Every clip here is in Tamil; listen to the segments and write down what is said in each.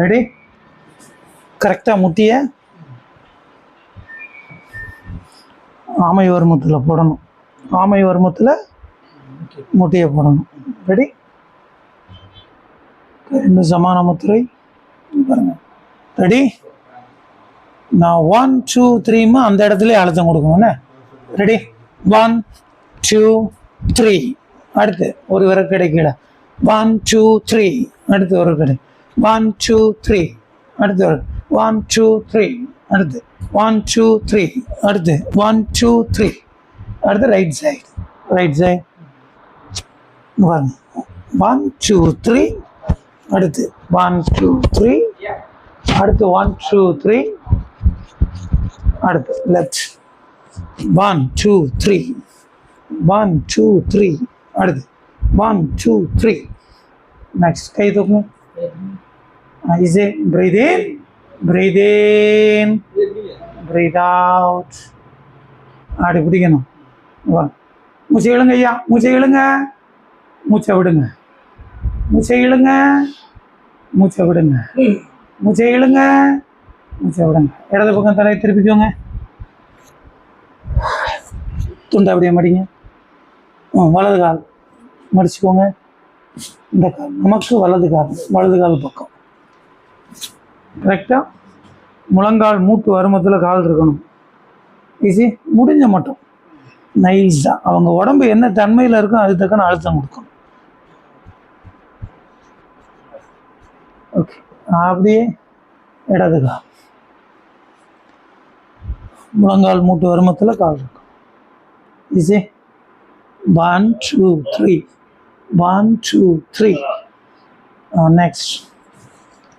ரெடி கரெக்டாக முட்டிய? ஆமை வருமத்தில் போடணும். ஆமை வருமத்தில் முட்டியை போடணும். ரெடி ரெண்டு சமான முத்திரை பாருங்க. ரெடி நான் ஒன் டூ த்ரீமா அந்த இடத்துல அழுத்தம் கொடுக்கணும்னே ரெடி ஒன் டூ த்ரீ அடுத்து ஒரு விரக்கடை கீழே ஒன் டூ த்ரீ அடுத்து ஒரு கடை. ஒன் டூ த்ரீ அடுத்து ஒன் டூ த்ரீ அடுத்து ஒன் டூ த்ரீ அடுத்து ஒன் டூ த்ரீ அடுத்து ரைட் சைடு ரைட் சைடு பாருங்க ஒன் டூ த்ரீ அடுத்து ஒன் டூ த்ரீ அடுத்து ஒன் டூ த்ரீ அடுத்து left one two three one two three அடுத்து ஒன் டூ த்ரீ நெக்ஸ்ட் கை தூக்கணும் easy breathe in, breathe in, breathe out. அப்படி பிடிக்கணும். வா. மூச்சை இழுங்க ஐயா. மூச்சை இழுங்க. மூச்சை விடுங்க. மூச்சை இழுங்க. மூச்சை விடுங்க. மூச்சை இழுங்க. மூச்சை விடுங்க. இடது பக்கம் தலையை திருப்பிக்கோங்க. துண்டை அப்படியே மடிங்க. வலது கால் மடிச்சுக்கோங்க. இந்த கால் நமக்கு வலது கால் வலது கால் பக்கம். கரெக்டாக முழங்கால் மூட்டு வருமத்தில் கால் இருக்கணும். ஈஸி முடிஞ்ச மட்டும். நைஸாக அவங்க உடம்பு என்ன தன்மையில் இருக்கோ அது தக்கன அழுத்தம் கொடுக்கணும் ஓகே அப்படியே இடது கால் முழங்கால் மூட்டு வருமத்தில் கால் இருக்கும். Easy one two three one two three next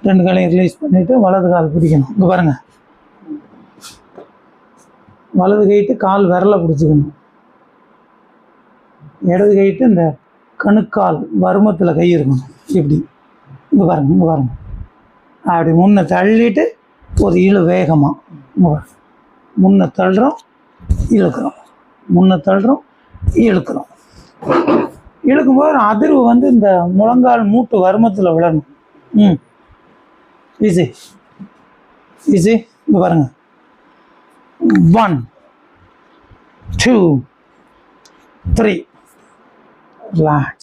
ரெண்டு காலையும் ரிலீஸ் பண்ணிவிட்டு வலது கால் பிடிக்கணும். இங்கே பாருங்கள் வலது கைட்டு கால் விரலை பிடிச்சிக்கணும். இடது கைட்டு இந்த கணுக்கால் வருமத்தில் கை இருக்கணும். இப்படி. இங்கே பாருங்கள் இங்கே பாருங்கள் அப்படி முன்ன தள்ளிட்டு ஒரு இழு வேகமாக இங்கே பாருங்க. முன்ன தள்ளுறோம் இழுக்கிறோம். முன்ன தள்ளுறோம் இழுக்கிறோம். இழுக்கும்போது அதிர்வு வந்து இந்த முழங்கால் மூட்டு வருமத்தில் விழணும். ம். ஈஸி ஈஸி இங்கே பாருங்க ஒன் டூ த்ரீ ரிலாக்ஸ்